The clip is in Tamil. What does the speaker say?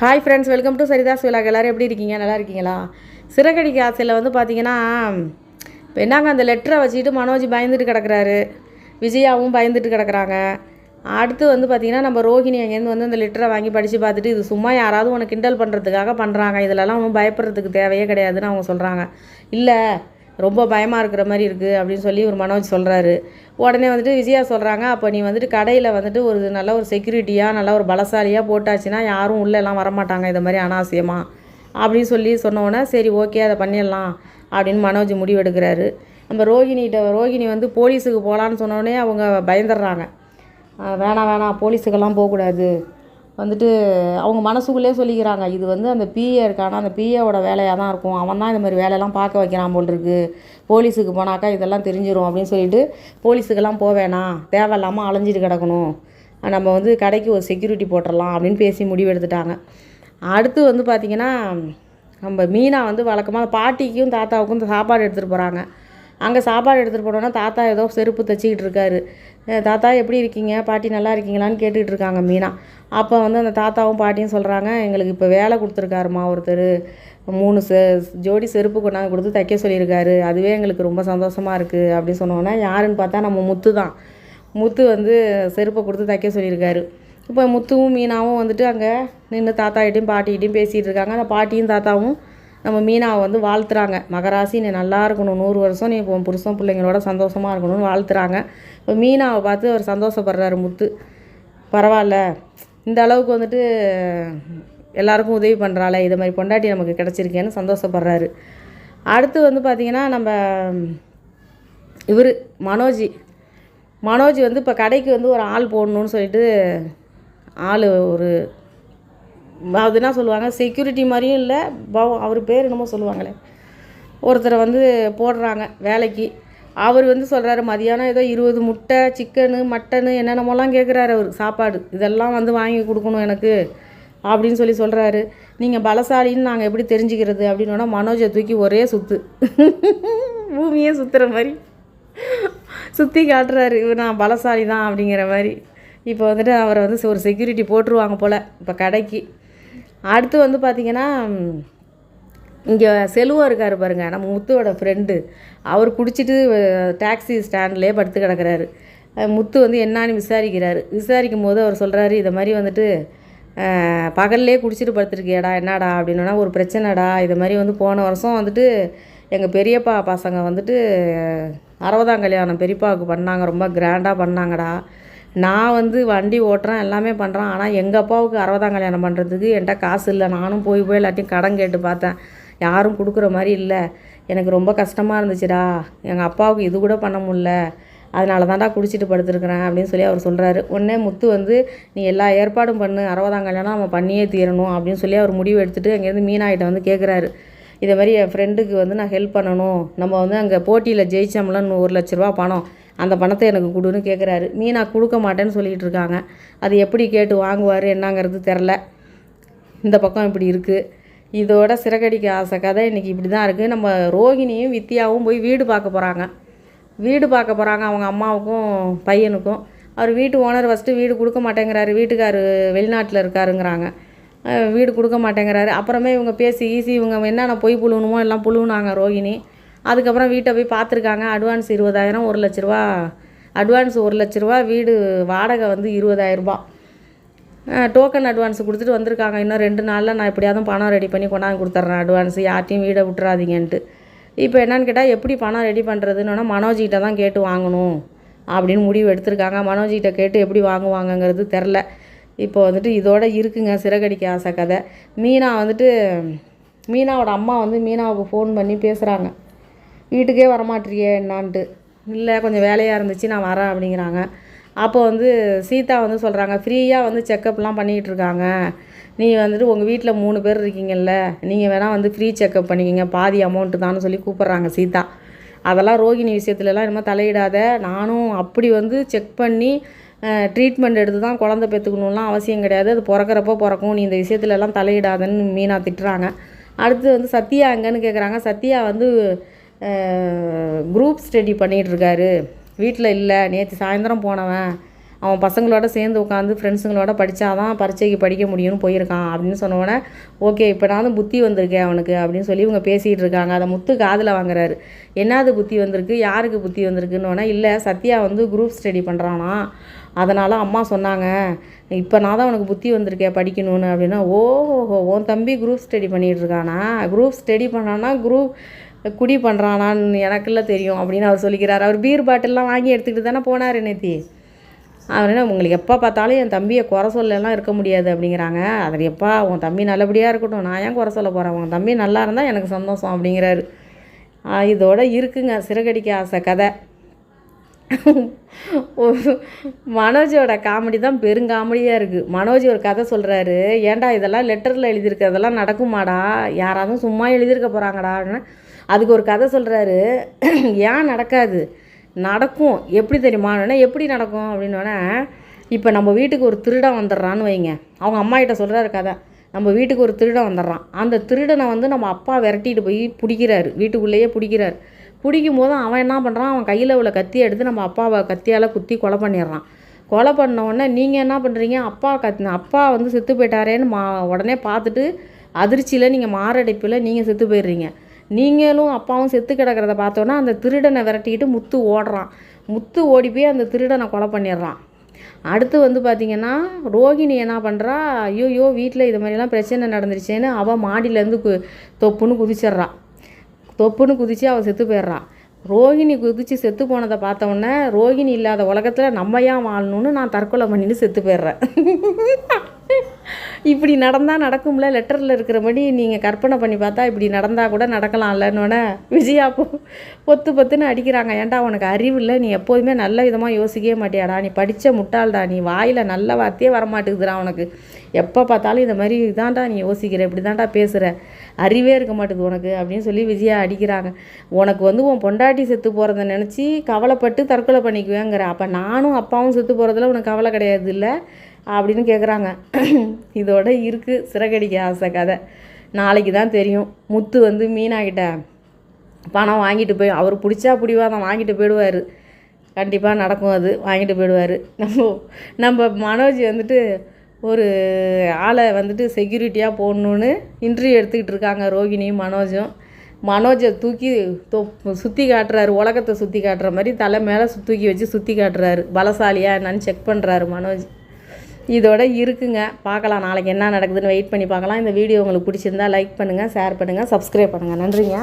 Hi friends welcome to Sarita's vlog எல்லோரும் எப்படி இருக்கீங்க? நல்லா இருக்கீங்களா? சிறகடிக்க ஆசையில் வந்து பார்த்தீங்கன்னா இப்போ என்னங்க அந்த லெட்டரை வச்சுக்கிட்டு மனோஜ் பயந்துட்டு கிடக்குறாரு. விஜயாவும் பயந்துட்டு கிடக்குறாங்க. அடுத்து வந்து பார்த்திங்கன்னா நம்ம ரோஹிணி அங்கேருந்து வந்து அந்த லெட்டரை வாங்கி படித்து பார்த்துட்டு இது சும்மா யாராவது உனக்கு கிண்டல் பண்ணுறதுக்காக பண்ணுறாங்க இதிலலாம் ஒன்றும் பயப்படுறதுக்கு தேவையே கிடையாதுன்னு அவங்க சொல்கிறாங்க இல்லை ரொம்ப பயமாக இருக்கிற மாதிரி இருக்குது அப்படின்னு சொல்லி ஒரு மனோஜ் சொல்கிறாரு உடனே வந்துட்டு விஜயா சொல்கிறாங்க அப்போ நீ வந்துட்டு கடையில் வந்துட்டு ஒரு நல்ல ஒரு செக்யூரிட்டியாக நல்ல ஒரு பலசாலியாக போட்டாச்சுன்னா யாரும் உள்ளெல்லாம் வரமாட்டாங்க இதை மாதிரி அனாவசியமாக அப்படின்னு சொல்லி சொன்னோன்னே சரி ஓகே அதை பண்ணிடலாம் அப்படின்னு மனோஜ் முடிவெடுக்கிறாரு. நம்ம ரோஹிணிகிட்ட ரோஹிணி வந்து போலீஸுக்கு போகலான்னு சொன்னோடனே அவங்க பயந்துடுறாங்க. வேணாம் வேணாம் போலீஸுக்கெல்லாம் போகக்கூடாது. வந்துட்டு அவங்க மனசுக்குள்ளே சொல்லிக்கிறாங்க இது வந்து அந்த பிஏ இருக்கானா அந்த பிஏவோட வேலையாக தான் இருக்கும். அவன் தான் இந்த மாதிரி வேலையெல்லாம் பார்க்க வைக்கிறான் போல் இருக்கு. போலீஸுக்கு போனாக்கா இதெல்லாம் தெரிஞ்சிடும் அப்படின்னு சொல்லிட்டு போலீஸுக்கெல்லாம் போக வேணாம். தேவையில்லாமல் அலைஞ்சிட்டு கிடக்கணும். நம்ம வந்து கடைக்கு ஒரு செக்யூரிட்டி போட்டுடலாம் அப்படின்னு பேசி முடிவெடுத்துட்டாங்க அடுத்து வந்து பார்த்திங்கன்னா நம்ம மீனா வந்து வழக்கமாக பாட்டிக்கும் தாத்தாவுக்கும் இந்த சாப்பாடு எடுத்துகிட்டு போகிறாங்க அங்கே சாப்பாடு எடுத்துகிட்டு போனோன்னா தாத்தா ஏதோ செருப்பு தைச்சிக்கிட்டு இருக்காரு. தாத்தா எப்படி இருக்கீங்க? பாட்டி நல்லா இருக்கீங்களான்னு கேட்டுக்கிட்டு இருக்காங்க மீனா. அப்போ வந்து அந்த தாத்தாவும் பாட்டியும் சொல்கிறாங்க எங்களுக்கு இப்போ வேலை கொடுத்துருக்காருமா ஒருத்தர். மூணு செ ஜோடி செருப்பு கொண்டாந்து கொடுத்து தைக்க சொல்லியிருக்காரு. அதுவே எங்களுக்கு ரொம்ப சந்தோஷமாக இருக்குது அப்படின்னு சொன்னோன்னே யாருன்னு பார்த்தா நம்ம முத்து தான். முத்து வந்து செருப்பை கொடுத்து தைக்க சொல்லியிருக்காரு. இப்போ முத்துவும் மீனாவும் வந்துட்டு அங்கே நின்று தாத்தாக்கிட்டையும் பாட்டிகிட்டையும் பேசிகிட்டு இருக்காங்க. அந்த பாட்டியும் தாத்தாவும் நம்ம மீனாவை வந்து வாழ்த்துறாங்க. மகராசி நீ நல்லா இருக்கணும். நூறு வருஷம் நீ இப்போ புருஷன் பிள்ளைங்களோட சந்தோஷமாக இருக்கணும்னு வாழ்த்துறாங்க. இப்போ மீனாவை பார்த்து அவர் சந்தோஷப்படுறாரு முத்து. பரவாயில்ல. இந்த அளவுக்கு வந்துட்டு எல்லாருக்கும் உதவி பண்ணுறாளே இது மாதிரி பொண்டாட்டி நமக்கு கிடச்சிருக்கேன்னு சந்தோஷப்படுறாரு. அடுத்து வந்து பார்த்திங்கன்னா நம்ம இவர் மனோஜ். மனோஜ் வந்து இப்போ கடைக்கு வந்து ஒரு ஆள் போடணும்னு சொல்லிட்டு ஆள் ஒரு அது என்ன சொல்லுவாங்க செக்யூரிட்டி மாதிரியும் இல்லை பவ அவர் பேர் என்னமோ சொல்லுவாங்களே. ஒருத்தரை வந்து போடுறாங்க வேலைக்கு. அவர் வந்து சொல்கிறாரு மதியானம் ஏதோ இருபது முட்டை சிக்கனு மட்டனு என்னென்னமோலாம் கேட்குறாரு அவர் சாப்பாடு. இதெல்லாம் வந்து வாங்கி கொடுக்கணும் எனக்கு அப்படின்னு சொல்லி சொல்கிறாரு நீங்கள் பலசாலின்னு நாங்கள் எப்படி தெரிஞ்சுக்கிறது? அப்படின்னோன்னா மனோஜை தூக்கி ஒரே சுற்று பூமியே சுற்றுற மாதிரி. சுற்றி காட்டுறாரு. இவர் நான் பலசாலி தான் அப்படிங்கிற மாதிரி. இப்போ வந்துட்டு அவரை வந்து ஒரு செக்யூரிட்டி போட்டுருவாங்க போல் இப்போ கடைக்கு. அடுத்து வந்து பார்த்திங்கன்னா இங்கே செலுவாக இருக்கார் பாருங்கள் நம்ம முத்துவோட ஃப்ரெண்டு அவர் குடிச்சிட்டு டாக்ஸி ஸ்டாண்ட்லேயே படுத்து கிடக்கிறாரு. முத்து வந்து என்னான்னு விசாரிக்கிறாரு. விசாரிக்கும் போது அவர் சொல்கிறாரு இதை மாதிரி வந்துட்டு பகல்லே குடிச்சிட்டு படுத்துருக்கியாடா என்னடா? அப்படின்னா ஒரு பிரச்சனைடா. இது மாதிரி வந்து போன வருஷம் வந்துட்டு எங்கள் பெரியப்பா பசங்க வந்துட்டு அறுபதாம் கல்யாணம் பெரியப்பாவுக்கு பண்ணாங்க. ரொம்ப கிராண்டாக பண்ணாங்கடா. நான் வந்து வண்டி ஓட்டுறேன் எல்லாமே பண்ணுறேன் ஆனால் எங்கள் அப்பாவுக்கு அறுபதாம் கல்யாணம் பண்ணுறதுக்கு என்கிட்ட காசு இல்லை. நானும் போய் போய் எல்லாத்தையும் கடன் கேட்டு பார்த்தேன். யாரும் கொடுக்குற மாதிரி இல்லை. எனக்கு ரொம்ப கஷ்டமாக இருந்துச்சுடா. எங்கள் அப்பாவுக்கு இது கூட பண்ண முடில அதனால தான்டா குடிச்சிட்டு படுத்துருக்குறேன் அப்படின்னு சொல்லி அவர் சொல்கிறாரு உடனே முத்து வந்து நீ எல்லா ஏற்பாடும் பண்ணு. அறுபதாம் கல்யாணம் நம்ம பண்ணியே தீரணும். அப்படின்னு சொல்லி அவர் முடிவு எடுத்துகிட்டு அங்கேருந்து மீனாகிட்ட வந்து கேட்குறாரு இதே மாதிரி என் ஃப்ரெண்டுக்கு வந்து நான் ஹெல்ப் பண்ணணும். நம்ம வந்து அங்கே போட்டியில் ஜெயிச்சோம்ல ஒரு லட்ச ரூபா பணம். அந்த பணத்தை எனக்கு கொடுன்னு கேட்குறாரு மீனா கொடுக்க மாட்டேன்னு சொல்லிகிட்டு இருக்காங்க. அது எப்படி கேட்டு வாங்குவார் என்னங்கிறது தெரில இந்த பக்கம் இப்படி இருக்குது இதோட சிறகடிக்க ஆசை கதை இன்றைக்கி இப்படி தான் இருக்குது நம்ம ரோகிணியும் வித்யாவும் போய் வீடு பார்க்க போகிறாங்க வீடு பார்க்க போகிறாங்க அவங்க அம்மாவுக்கும் பையனுக்கும். அவர் வீட்டு ஓனர் ஃபஸ்ட்டு வீடு கொடுக்க மாட்டேங்கிறாரு. வீட்டுக்காரு வெளிநாட்டில் இருக்காருங்கிறாங்க. வீடு கொடுக்க மாட்டேங்கிறாரு. அப்புறமே இவங்க பேசி ஈசி இவங்க என்னென்ன பொய் புழுவணுமோ எல்லாம் புழுவுனாங்க ரோகிணி. அதுக்கப்புறம் வீட்டை போய் பார்த்துருக்காங்க. அட்வான்ஸ் இருபதாயிரம் ஒரு லட்ச ரூபா. அட்வான்ஸ் ஒரு லட்ச ரூபா வீடு வாடகை வந்து இருபதாயிரம் டோக்கன் அட்வான்ஸ் கொடுத்துட்டு வந்திருக்காங்க. இன்னும் ரெண்டு நாளில் நான் எப்படியாவது பணம் ரெடி பண்ணி கொண்டாந்து கொடுத்துட்றேன் அட்வான்ஸ் யார்ட்டையும் வீடை விட்டுறாதீங்கன்ட்டு. இப்போ என்னன்னு கேட்டால் எப்படி பணம் ரெடி பண்ணுறதுன்னா மனோஜிகிட்ட தான் கேட்டு வாங்கணும் அப்படின்னு முடிவு எடுத்திருக்காங்க. மனோஜிகிட்ட கேட்டு எப்படி வாங்குவாங்கங்கிறது தெரில. இப்போ வந்துட்டு இதோட இருக்குங்க சிறகடிக்க ஆசை கதை. மீனா வந்துட்டு மீனாவோட அம்மா வந்து மீனாவுக்கு ஃபோன் பண்ணி பேசுகிறாங்க வீட்டுக்கே வரமாட்டிறியே என்னான்ட்டு. இல்லை கொஞ்சம் வேலையாக இருந்துச்சு நான் வரேன் அப்படிங்கிறாங்க. அப்போ வந்து சீதா வந்து சொல்கிறாங்க ஃப்ரீயாக வந்து செக்கப்லாம் பண்ணிக்கிட்டு இருக்காங்க நீ வந்துட்டு உங்கள் வீட்டில் மூணு பேர் இருக்கீங்கல்ல நீங்கள் வேணால் வந்து ஃப்ரீ செக்கப் பண்ணிக்கிங்க. பாதி அமௌண்ட்டு தான்னு சொல்லி கூப்பிட்றாங்க சீதா. அதெல்லாம் ரோகிணி விஷயத்துலலாம் இனிமேல் தலையிடாத. நானும் அப்படி வந்து செக் பண்ணி ட்ரீட்மெண்ட் எடுத்து தான் குழந்த பெற்றுக்கணும்லாம் அவசியம் கிடையாது. அது பிறக்கிறப்போ பிறக்கும். நீ இந்த விஷயத்துலலாம் தலையிடாதன்னு மீனா திட்டுறாங்க. அடுத்து வந்து சத்யா எங்கன்னு கேட்குறாங்க சத்யா வந்து குரூப் ஸ்டடி பண்ணிகிட்ருக்காரு வீட்டில் இல்லை. நேற்று சாயந்தரம் போனவன். அவன் பசங்களோட சேர்ந்து உட்காந்து ஃப்ரெண்ட்ஸுங்களோட படித்தாதான் பரீட்சைக்கு படிக்க முடியும்னு போயிருக்கான் அப்படின்னு சொன்னோடனே ஓகே இப்போ நான் புத்தி வந்திருக்கேன் அவனுக்கு அப்படின்னு சொல்லி இவங்க பேசிகிட்டு இருக்காங்க அதை முத்து காதில் வாங்குறாரு. என்னது புத்தி வந்திருக்கு? யாருக்கு புத்தி வந்திருக்குன்னோடனே இல்லை சத்யா வந்து குரூப் ஸ்டடி பண்ணுறானா அதனால் அம்மா சொன்னாங்க இப்போ நான் தான் உனக்கு புத்தி வந்திருக்கேன் படிக்கணும்னு அப்படின்னா ஓஹோ உன் தம்பி குரூப் ஸ்டடி பண்ணிகிட்டு இருக்கானா குரூப் ஸ்டடி பண்ணானா குரூப் குடி பண்ணுறானான்னு எனக்குள்ள தெரியும் அப்படின்னு அவர் சொல்லிக்கிறார். அவர் பீர் பாட்டில்லாம் வாங்கி எடுத்துக்கிட்டு தானே போனார் நேத்தி. அவர் என்ன உங்களுக்கு எப்போ பார்த்தாலும் என் தம்பியை குறை சொல்லலாம் இருக்க முடியாது அப்படிங்கிறாங்க. அதில் எப்பா உன் தம்பி நல்லபடியாக இருக்கட்டும். நான் ஏன் குறை சொல்ல போகிறேன் உன் தம்பி நல்லா இருந்தால் எனக்கு சந்தோஷம் அப்படிங்கிறாரு. இதோட இருக்குங்க சிறகடிக்க ஆசை கதை. மனோஜோட காமெடி தான் பெருங்காமெடியாக இருக்குது மனோஜ் ஒரு கதை சொல்கிறாரு ஏன்டா இதெல்லாம் லெட்டரில் எழுதியிருக்கிறதெல்லாம் நடக்குமாடா? யாராவது சும்மா எழுதியிருக்க அப்படின்னு. அதுக்கு ஒரு கதை சொல்கிறாரு ஏன் நடக்காது? நடக்கும். எப்படி தெரியுமானே எப்படி நடக்கும்? அப்படின்னோடனே இப்போ நம்ம வீட்டுக்கு ஒரு திருடன் வந்துடுறான்னு வைங்க. அவங்க அம்மா கிட்ட சொல்கிறாரு கதை. நம்ம வீட்டுக்கு ஒரு திருடன் வந்துடுறான். அந்த திருடனை வந்து நம்ம அப்பா விரட்டிட்டு போய் பிடிக்கிறாரு. வீட்டுக்குள்ளேயே பிடிக்கிறாரு. பிடிக்கும் போது அவன் என்ன பண்ணுறான் அவன் கையில் உள்ள கத்தியை எடுத்து நம்ம அப்பாவை கத்தியால் குத்தி கொலை பண்ணிடுறான். கொலை பண்ண உடனே நீங்கள் என்ன பண்ணுறீங்க அப்பா கத் அப்பா வந்து செத்து போயிட்டாரேன்னு மா உடனே பார்த்துட்டு அதிர்ச்சியில் நீங்கள் மாரடைப்பில் நீங்கள் செத்து போயிடுறீங்க. நீங்களும் அப்பாவும் செத்து கிடக்கிறத பார்த்தோன்னா அந்த திருடனை விரட்டிக்கிட்டு முத்து ஓடுறான். முத்து ஓடி போய் அந்த திருடனை கொலை பண்ணிடுறான். அடுத்து வந்து பார்த்திங்கன்னா ரோகிணி என்ன பண்ணுறா ஐயோயோ வீட்டில் இது மாதிரிலாம் பிரச்சனை நடந்துருச்சேன்னு அவள் மாடியிலேருந்து கு தொப்புன்னு குதிச்சிட்றான் தொப்புன்னு குதித்து அவள் செத்து போயிடுறான் ரோகிணி குதித்து செத்து போனதை பார்த்தோன்னே ரோகிணி இல்லாத உலகத்தில் நம்ம ஏன் வாழணும்னு நான் தற்கொலை பண்ணிட்டு செத்து போயிடுறேன். இப்படி நடந்தால் நடக்கும்ல லெட்டரில் இருக்கிறபடி நீங்கள் கற்பனை பண்ணி பார்த்தா இப்படி நடந்தால் கூட நடக்கலாம்லன்னொன்னே விஜயா பொ பொத்து பொத்துன்னு அடிக்கிறாங்க. ஏன்டா உனக்கு அறிவு இல்லை? நீ எப்போதுமே நல்ல விதமாக யோசிக்கவே மாட்டியாடா. நீ படித்த முட்டாள்டா. நீ வாயில் நல்ல வார்த்தையே வரமாட்டேங்குதுடா உனக்கு. எப்போ பார்த்தாலும் இந்த மாதிரி இதான்டா நீ யோசிக்கிற இப்படி தான்டா பேசுகிற அறிவே இருக்க மாட்டேங்குது உனக்கு அப்படின்னு சொல்லி விஜயா அடிக்கிறாங்க. உனக்கு வந்து உன் பொண்டாட்டி செத்து போகிறத நினச்சி கவலைப்பட்டு தற்கொலை பண்ணிக்குவேங்கிற. அப்போ நானும் அப்பாவும் செத்து போகிறதுல உனக்கு கவலை கிடையாது இல்லை அப்படின்னு கேட்குறாங்க இதோட இருக்குது சிறகடிக்க ஆசை கதை. நாளைக்கு தான் தெரியும். முத்து வந்து மீனாகிட்ட பணம் வாங்கிட்டு போய் அவர் பிடிச்சா பிடிவாதம் வாங்கிட்டு போயிடுவார். கண்டிப்பாக நடக்கும் அது. வாங்கிட்டு போயிடுவார். நம்ம நம்ம மனோஜ் வந்துட்டு ஒரு ஆளை வந்துட்டு செக்யூரிட்டியாக போடணுன்னு இன்டர்வியூ எடுத்துக்கிட்டு இருக்காங்க ரோகிணியும் மனோஜும். மனோஜை தூக்கி தொ சுற்றி காட்டுறாரு. உலகத்தை சுற்றி காட்டுற மாதிரி தலை மேலே தூக்கி வச்சு சுற்றி காட்டுறாரு. பலசாலியா என்னன்னு செக் பண்ணுறாரு மனோஜ். இதோட இருக்குங்க. பார்க்கலாம் நாளைக்கு என்ன நடக்குதுன்னு வெயிட் பண்ணி பார்க்கலாம். இந்த வீடியோ உங்களுக்கு பிடிச்சிருந்தா லைக் பண்ணுங்கள் ஷேர் பண்ணுங்கள் சப்ஸ்கிரைப் பண்ணுங்கள் நன்றிங்க.